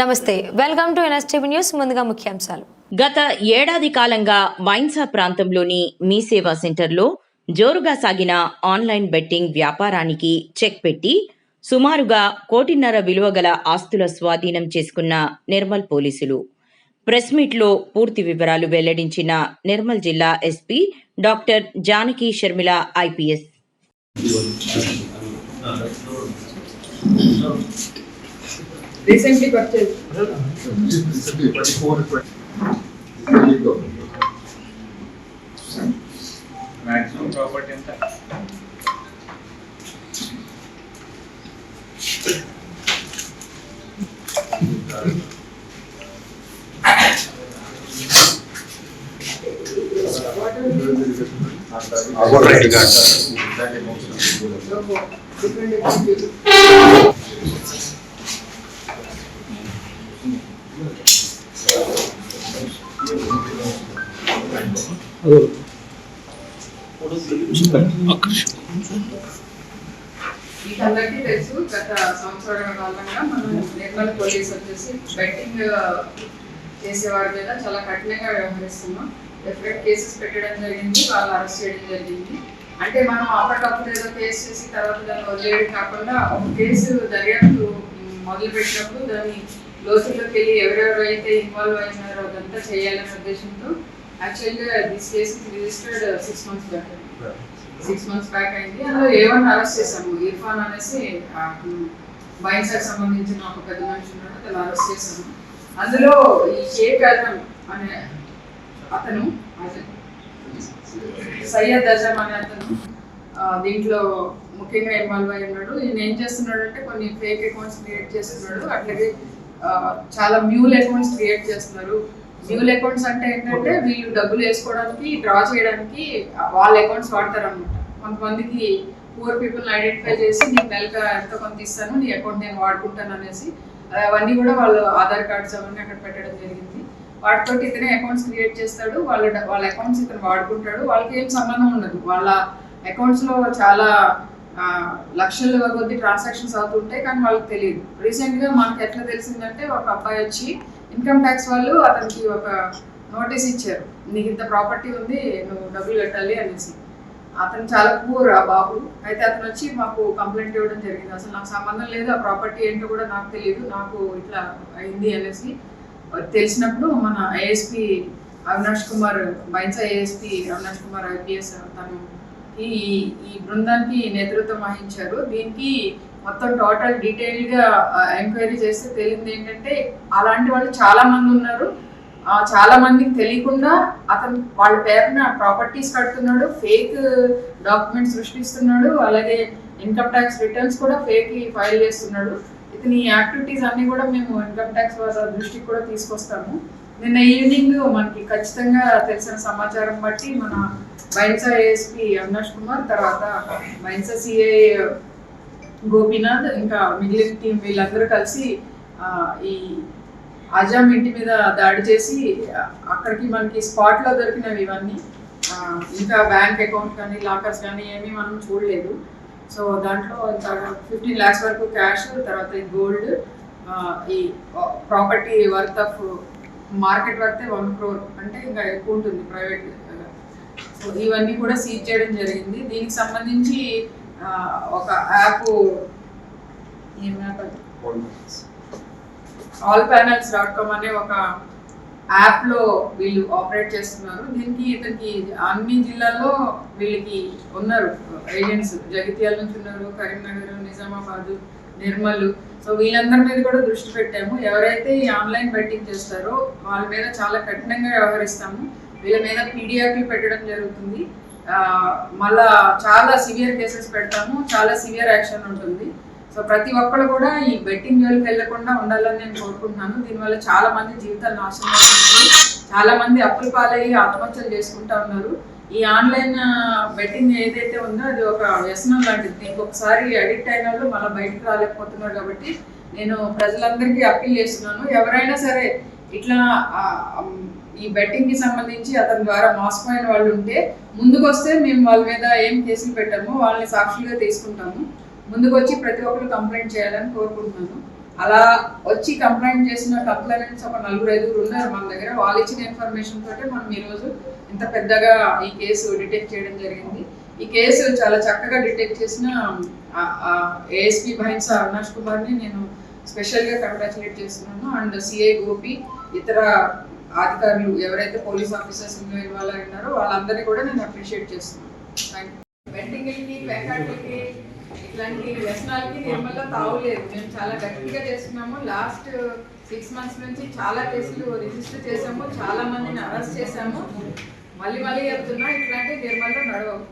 నమస్తే welcome to NSTV news. ముందుగా ముఖ్యాంశాలు. గత ఏడాది కాలంగా వైన్సా ప్రాంతంలోని మీ సేవా సెంటర్లో జోరుగా సాగిన ఆన్లైన్ బెట్టింగ్ వ్యాపారానికి చెక్ పెట్టి సుమారుగా కోటిన్నర విలువ గల ఆస్తుల స్వాధీనం చేసుకున్న నిర్మల్ పోలీసులు. ప్రెస్ మీట్లో పూర్తి వివరాలు వెల్లడించిన నిర్మల్ జిల్లా SP doctor Janaki Sharmila IPS. recently purchased. maximum property ఎంత Different తెలుసు. గత సంవత్సరాల కాలంగా మనం నిర్మల్ పోలీస్ వచ్చేసి బెట్టింగ్ చేసేవారి మీద చాలా కఠినంగా వ్యవహరిస్తున్నాం. డెఫినెట్ కేసెస్ పెట్టడం జరిగింది వాళ్ళు అరెస్ట్ చేయడం జరిగింది. అంటే మనం అప్పటికప్పుడు ఏదో కేసు చేసి తర్వాత దాన్ని వదిలేయడం కాకుండా ఒక కేసు దర్యాప్తు మొదలు పెట్టినప్పుడు దాన్ని లోతుల్లోకి వెళ్ళి ఎవరెవరు అయితే ఇన్వాల్వ్ అయినారో అదంతా చేయాలనే ఉద్దేశంతో యాక్చువల్గా this case registered six months back six months back అయింది. అందులో ఏవన్ అరెస్ట్ చేశాము. ఇర్ఫాన్ అనేసి బైన్సాకి సంబంధించిన ఒక పెద్ద మనిషి ఉన్నాడు అతను అరెస్ట్ చేశాము. అందులో ఈ షేక్ అజం అనే అతను సయ్యద్ అజం అనే అతను దీంట్లో ముఖ్యంగా ఇన్వాల్వ్ అయి ఉన్నాడు. ఈయన ఏం చేస్తున్నాడు అంటే కొన్ని ఫేక్ అకౌంట్స్ క్రియేట్ చేస్తున్నాడు. అట్లాగే చాలా మ్యూల్ అకౌంట్స్ క్రియేట్ చేస్తున్నారు. మ్యూల్ అకౌంట్స్ అంటే ఏంటంటే వీళ్ళు డబ్బులు వేసుకోవడానికి డ్రా చేయడానికి వాళ్ళ అకౌంట్స్ వాడతారు అనమాట కొంతమందికి పూర్ పీపుల్ని ఐడెంటిఫై చేసి నీకు నెలకు ఎంతో కొంత ఇస్తాను నీ అకౌంట్ నేను వాడుకుంటాను అనేసి అవన్నీ కూడా వాళ్ళు ఆధార్ కార్డ్స్ అవన్నీ అక్కడ పెట్టడం జరిగింది. వాటితో ఇతనే అకౌంట్స్ క్రియేట్ చేస్తాడు వాళ్ళ వాళ్ళ అకౌంట్స్ ఇతను వాడుకుంటాడు. వాళ్ళకి ఏం సంబంధం ఉండదు. వాళ్ళ అకౌంట్స్లో చాలా లక్షల కొద్ది ట్రాన్సాక్షన్స్ అవుతుంటాయి కానీ వాళ్ళకి తెలియదు. రీసెంట్గా మనకి ఎట్లా తెలిసిందంటే ఒక అబ్బాయి వచ్చి ఇన్కమ్ ట్యాక్స్ వాళ్ళు అతనికి ఒక నోటీస్ ఇచ్చారు నీకు ఇంత ప్రాపర్టీ ఉంది నువ్వు డబ్బులు కట్టాలి అనేసి. అతను చాలా పూర్ ఆ బాబు. అయితే అతను వచ్చి మాకు కంప్లైంట్ ఇవ్వడం జరిగింది. అసలు నాకు సంబంధం లేదు ఆ ప్రాపర్టీ ఏంటో కూడా నాకు తెలియదు నాకు ఇట్లా అయింది అనేసి. తెలిసినప్పుడు మన ASP Avinash Kumar Bhainsa ASP Avinash Kumar IPS తను ఈ ఈ బృందానికి నేతృత్వం వహించారు. దీనికి మొత్తం టోటల్ డీటెయిల్గా ఎంక్వైరీ చేస్తే తేలింది ఏంటంటే అలాంటి వాళ్ళు చాలా మంది ఉన్నారు. చాలా మందికి తెలియకుండా అతను వాళ్ళ పేరున ప్రాపర్టీస్ కడుతున్నాడు ఫేక్ డాక్యుమెంట్స్ సృష్టిస్తున్నాడు అలాగే ఇన్కమ్ ట్యాక్స్ రిటర్న్స్ కూడా ఫేక్ ఫైల్ చేస్తున్నాడు. ఇతని యాక్టివిటీస్ అన్ని కూడా మేము ఇన్కమ్ ట్యాక్స్ వాళ్ళ దృష్టికి కూడా తీసుకొస్తాము. నిన్న ఈవినింగ్ మనకి ఖచ్చితంగా తెలిసిన సమాచారం బట్టి మన బైన్సా ఏఎస్పీ అవినాష్ కుమార్ తర్వాత బైన్సా సిఐ గోపీనాథ్ ఇంకా మిగిలిన టీం వీళ్ళందరూ కలిసి ఈ అజాం ఇంటి మీద దాడి చేసి అక్కడికి మనకి స్పాట్లో దొరికినవి ఇవన్నీ ఇంకా బ్యాంక్ అకౌంట్ కానీ లాకర్స్ కానీ ఏమీ మనం చూడలేదు. సో దాంట్లో ఫిఫ్టీన్ ల్యాక్స్ వరకు క్యాష్ తర్వాత ఈ గోల్డ్ ఈ ప్రాపర్టీ వర్త్ ఆఫ్ మార్కెట్ వర్తే వన్ క్రోర్ అంటే ఇంకా ఎక్కువ ఉంటుంది ప్రైవేట్ సో ఇవన్నీ కూడా సీజ్ చేయడం జరిగింది. దీనికి సంబంధించి ఒక app all panels dot com అనే ఒక యాప్లో వీళ్ళు ఆపరేట్ చేస్తున్నారు. దీనికి ఇతనికి అన్ని జిల్లాల్లో వీళ్ళకి ఉన్నారు ఏజెంట్స్ జగిత్యాల నుంచి ఉన్నారు కరీంనగర్ నిజామాబాద్ నిర్మల్. సో వీళ్ళందరి మీద కూడా దృష్టి పెట్టాము. ఎవరైతే ఈ ఆన్లైన్ బెట్టింగ్ చేస్తారో వాళ్ళ మీద చాలా కఠినంగా వ్యవహరిస్తాము. వీళ్ళ మీద పీడియాక్లు పెట్టడం జరుగుతుంది. మళ్ళా చాలా సివియర్ కేసెస్ పెడతాము చాలా సివియర్ యాక్షన్ ఉంటుంది. సో ప్రతి ఒక్కరు కూడా ఈ బెట్టింగ్ జోలికి వెళ్ళకుండా ఉండాలని నేను కోరుకుంటున్నాను. దీనివల్ల చాలా మంది జీవితాలు నాశనం అవుతుంది చాలా మంది అప్పులు పాలయ్యి ఆత్మహత్యలు చేసుకుంటా ఉన్నారు. ఈ ఆన్లైన్ బెట్టింగ్ ఏదైతే ఉందో అది ఒక వ్యసనం లాంటిది. ఇంకొకసారి ఒకసారి అడిక్ట్ అయిన వాళ్ళు మళ్ళీ బయటకు రాలేకపోతున్నారు కాబట్టి నేను ప్రజలందరికీ అప్పీల్ చేస్తున్నాను. ఎవరైనా సరే ఇట్లా ఈ బెట్టింగ్కి సంబంధించి అతని ద్వారా మోసపోయిన వాళ్ళు ఉంటే ముందుకు వస్తే మేము వాళ్ళ మీద ఏం కేసులు పెట్టాము వాళ్ళని సాక్షులుగా తీసుకుంటాము. ముందుకు వచ్చి ప్రతి ఒక్కరు కంప్లైంట్ చేయాలని కోరుకుంటున్నాను. అలా వచ్చి కంప్లైంట్ చేసిన కంప్లైంట్స్ ఒక నలుగురు ఐదుగురు ఉన్నారు మన దగ్గర. వాళ్ళు ఇచ్చిన ఇన్ఫర్మేషన్ తోటే మనం ఈరోజు ఇంత పెద్దగా ఈ కేసు డిటెక్ట్ చేయడం జరిగింది. ఈ కేసు చాలా చక్కగా డిటెక్ట్ చేసిన ఏఎస్పీ భైన్స్ అవినాష్ కుమార్ని నేను స్పెషల్గా కంగ్రాచులేట్ చేస్తున్నాను. అండ్ సిఐ గోపి ఇతర అధికారులు ఎవరైతే పోలీస్ ఆఫీసర్స్ ఇందులో ఇన్వాల్వ్ అయి ఉన్నారో వాళ్ళందరినీ కూడా నేను అప్రిషియేట్ చేస్తున్నాను. థ్యాంక్ యూ ఇట్లాంటి వ్యసనాలకి నిర్మల్లో తావులేదు. మేము చాలా గట్టిగా చేస్తున్నాము. లాస్ట్ సిక్స్ మంత్స్ నుంచి చాలా కేసులు రిజిస్టర్ చేసాము చాలా మందిని అరెస్ట్ చేశాము. మళ్ళీ మళ్ళీ చెప్తున్నా ఇట్లాంటి నిర్మల్లో నడవవు.